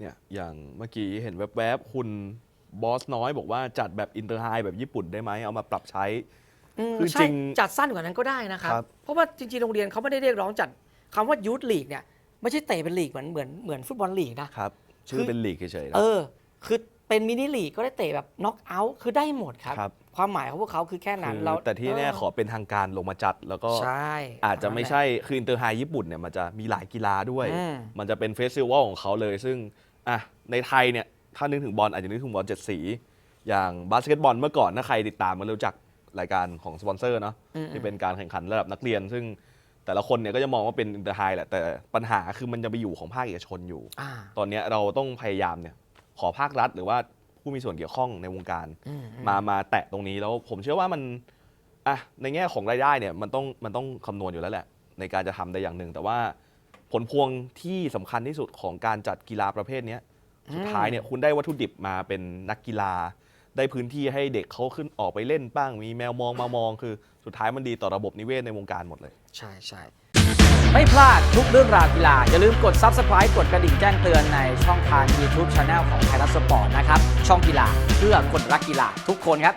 เนี่ยอย่างเมื่อกี้เห็นแวบๆ คุณบอสน้อยบอกว่าจัดแบบอินเตอร์ไฮแบบญี่ปุ่นได้ไหมเอามาปรับใช้ อืมคือใช่จริงจัดสั้นกว่านั้นก็ได้นะครับ ครับ เพราะว่าจริงๆ โรงเรียนเขาไม่ได้เรียกร้องจัดคำว่ายูทลีกเนี่ยไม่ใช่เตะเป็นลีกเหมือนเหมือนเหมือนฟุตบอลลีกนะ ครับ ชื่คืออเป็นลีกเฉยๆนะ เออ คือเป็นมินิลีกก็ได้เตะแบบน็อกเอาท์คือได้หมดครับ ครับ ความหมายของพวกเขาคือแค่นั้นคือเราแต่ที่แน่เขอเป็นทางการลงมาจัดแล้วก็ ใช่อาจจะไม่นั่นแหลใช่ คืออินเตอร์ไฮญี่ปุ่นเนี่ยมันจะมีหลายกีฬาด้วย อืม มันจะเป็นเฟสติวัลของเขาเลย ซึ่ง อะในไทยเนี่ยถ้านึกถึงบอลอาจจะนึกถึงบอลเจ็ดสี อย่างบาสเกตบอลเมื่อก่อนถ้าใครติดตามมันรู้จักรายการของสปอนเซอร์เนาะอืมที่เป็นการแข่งขันระดับนักเรียน ซึ่งแต่ละคนเนี่ยก็จะมองว่าเป็นอินเตอร์ไฮแหละแต่ปัญหาคือมันจะไปอยู่ของภาคเอกชนอยู่อ่าตอนเนี้ยเราต้องพยายามเนี่ยขอภาครัฐหรือว่าผู้มีส่วนเกี่ยวข้องในวงการอืมมามาแตะตรงนี้แล้วผมเชื่อว่ามันอะในแง่ของรายได้เนี่ยมันต้องมันต้องคำนวณอยู่แล้วแหละ ในการจะทำได้อย่างหนึ่งแต่ว่า ผลพวงที่สำคัญที่สุดของการจัดกีฬาประเภทเนี้ยสุดท้ายเนี่ยคุณได้วัตถุดิบมาเป็นนักกีฬา ได้พื้นที่ให้เด็กเขาขึ้นออกไปเล่นบ้าง มีแมวมองมามองคือสุดท้ายมันดีต่อระบบนิเวศในวงการหมดเลย ใช่ใช่ไม่พลาดทุกเรื่องราวกีฬา อย่าลืมกด Subscribe กดกระดิ่งแจ้งเตือนในช่องทาง YouTube Channel ของไทยรัฐสปอร์ตนะครับ ช่องกีฬาเพื่อคนรักกีฬาทุกคนครับ